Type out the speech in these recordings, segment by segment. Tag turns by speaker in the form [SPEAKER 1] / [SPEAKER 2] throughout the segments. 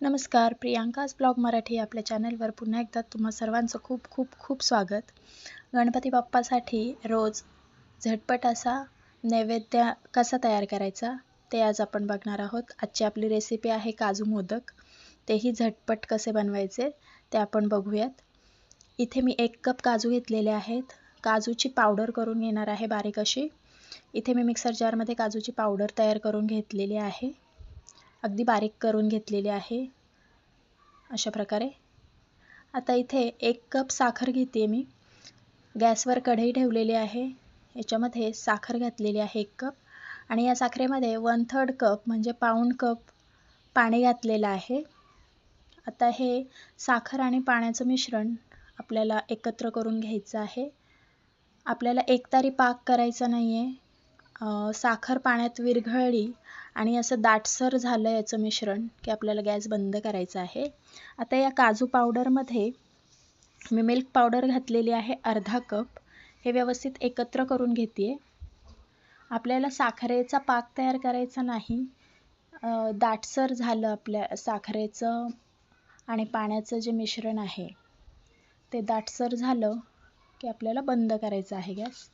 [SPEAKER 1] नमस्कार प्रियांकाज ब्लॉग मराठी आपल्या चॅनलवर. पुन्हा एकदा तुम्हा सर्वांचं खूप खूप खूप स्वागत. गणपती बाप्पासाठी रोज झटपट असा नैवेद्य कसा तयार करायचा ते आज आपण बघणार आहोत. आजची आपली रेसिपी आहे काजू मोदक. तेही झटपट कसे बनवायचे ते आपण बघूयात. इथे मी एक कप काजू घेतलेले आहेत. काजूची पावडर करून घेणार आहे बारीक अशी. इथे मी मिक्सर जारमध्ये काजूची पावडर तयार करून घेतलेली आहे. अगदी बारीक करून घेतलेली आहे. अशा प्रकारे. आता इथे एक कप साखर घेते मी. गॅसवर कढई ठेवलेली आहे. याच्यामध्ये साखर घातलेली आहे एक कप. आणि या साखरेमध्ये वन थर्ड कप म्हणजे पाऊण कप पाणी घातलेलं आहे. आता हे साखर आणि पाण्याचं मिश्रण आपल्याला एकत्र करून घ्यायचं आहे. आपल्याला एकतारी पाक करायचा नाही आहे साखर पाण्यात विरघळली आणि असं दाटसर झालं याचं मिश्रण की आपल्याला गॅस बंद करायचा आहे. आता या काजू पावडरमध्ये मी मिल्क पावडर घातलेली आहे अर्धा कप. हे व्यवस्थित एकत्र करून घेते आपल्याला साखरेचा पाक तयार करायचा नाही. दाटसर झालं आपल्या साखरेचं आणि पाण्याचं जे मिश्रण आहे ते दाटसर झालं की आपल्याला बंद करायचं आहे गॅस.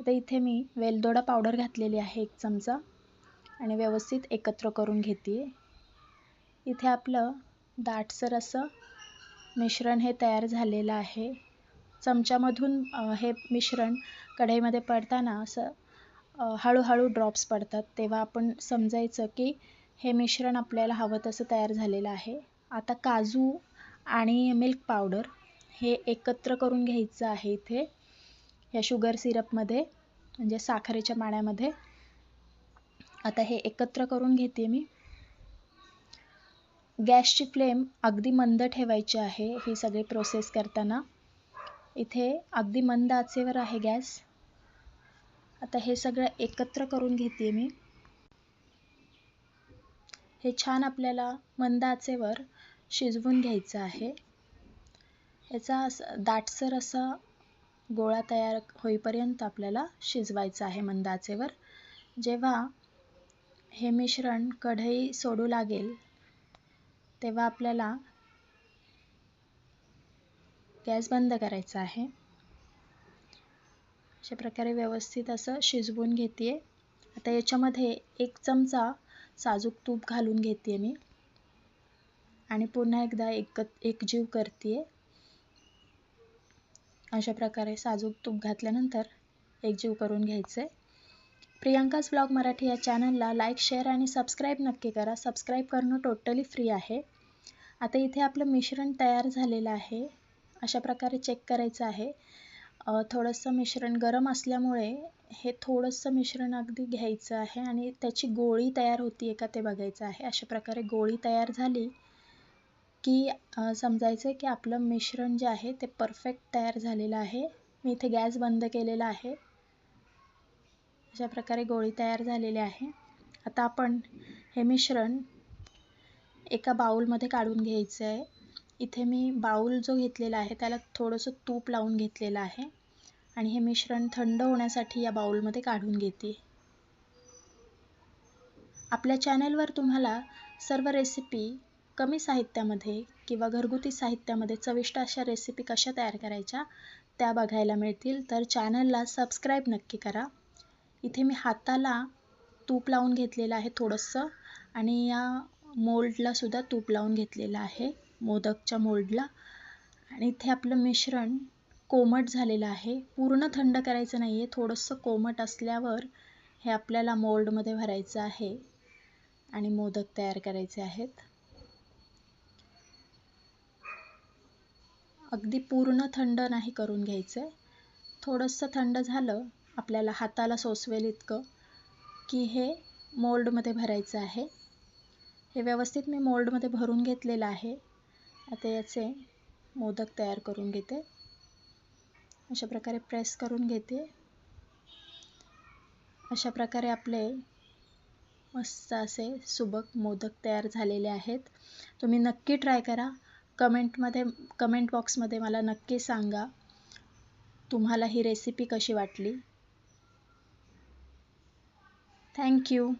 [SPEAKER 1] आता इथे मी वेलदोडा पावडर घातलेली आहे एक चमचा आणि व्यवस्थित एकत्र करून घेते इथे आपलं दाटसर असं मिश्रण हे तयार झालेलं आहे. चमच्यामधून हे मिश्रण कढईमध्ये पडताना असं हळूहळू ड्रॉप्स पडतात. तेव्हा आपण समजायचं की हे मिश्रण आपल्याला हवं तसं तयार झालेलं आहे. आता काजू आणि मिल्क पावडर हे एकत्र करून घ्यायचं आहे इथे. ह्या शुगर सिरपमध्ये म्हणजे साखरेच्या पाण्यामध्ये आता हे एकत्र करून घेते मी. गॅसची फ्लेम अगदी मंद ठेवायची आहे ही सगळी प्रोसेस करताना. इथे अगदी मंद आचेवर आहे गॅस. आता हे सगळं एकत्र करून घेते मी. हे छान आपल्याला मंद आचेवर शिजवून घ्यायचं आहे. याचा दाटसर असा गोळा तयार होईपर्यंत आपल्याला शिजवायचं आहे मंदाचेवर. जेव्हा हे मिश्रण कढई सोडू लागेल तेव्हा आपल्याला गॅस बंद करायचा आहे. अशा प्रकारे व्यवस्थित असं शिजवून घेते आता याच्यामध्ये एक चमचा साजूक तूप घालून घेते मी. आणि पुन्हा एकदा एक एकजीव करते अशा प्रकारे साजूक तूप घातल्यानंतर एकजीव करून घ्यायचं. आहे प्रियांकाज ब्लॉग मराठी या चॅनलला लाईक शेअर आणि सबस्क्राईब नक्की करा. सबस्क्राईब करणं टोटली फ्री आहे. आता इथे आपलं मिश्रण तयार झालेलं आहे. अशा प्रकारे चेक करायचं आहे. थोडंसं मिश्रण गरम असल्यामुळे हे थोडंसं मिश्रण अगदी घ्यायचं आहे आणि त्याची गोळी तयार होती आहे का ते बघायचं आहे. अशा प्रकारे गोळी तयार झाली. की समजायचं की आपलं मिश्रण जे आहे ते परफेक्ट तयार झालेलं आहे. मी इथे गॅस बंद केलेला आहे. अशा प्रकारे गोळी तयार झालेली आहे. आता आपण हे मिश्रण एका बाऊलमध्ये काढून घ्यायचं आहे इथे मी बाऊल जो घेतलेला आहे त्याला थोडंसं तूप लावून घेतलेलं आहे. आणि हे मिश्रण थंड होण्यासाठी या बाऊलमध्ये काढून घेते. आपल्या चॅनलवर तुम्हाला सर्व रेसिपी कमी साहित्यामध्ये किंवा घरगुती साहित्यामध्ये चविष्ट अशा रेसिपी कशा तयार करायच्या त्या बघायला मिळतील. तर चॅनलला सबस्क्राईब नक्की करा. इथे मी हाताला तूप लावून घेतलेलं आहे थोडंसं आणि या मोल्डला सुद्धा तूप लावून घेतलेलं आहे मोदकच्या मोल्डला आणि इथे आपलं मिश्रण कोमट झालेलं आहे. पूर्ण थंड करायचं नाही आहे थोडंसं कोमट असल्यावर हे आपल्याला मोल्डमध्ये भरायचं आहे आणि मोदक तयार करायचे आहेत. अगदी पूर्ण थंड नाही करून घ्यायचं. आहे थोडंसं थंड झालं आपल्याला हाताला सोसवेल इतकं की हे मोल्डमध्ये भरायचं आहे. हे व्यवस्थित मी मोल्डमध्ये भरून घेतलेलं आहे. आता याचे मोदक तयार करून घेते. अशा प्रकारे प्रेस करून घेते. अशा प्रकारे आपले मस्त असे सुबक मोदक तयार झालेले आहेत. तुम्ही नक्की ट्राय करा. कमेंटमध्ये कमेंट बॉक्समध्ये मला नक्की सांगा. तुम्हाला ही रेसिपी कशी वाटली? थँक्यू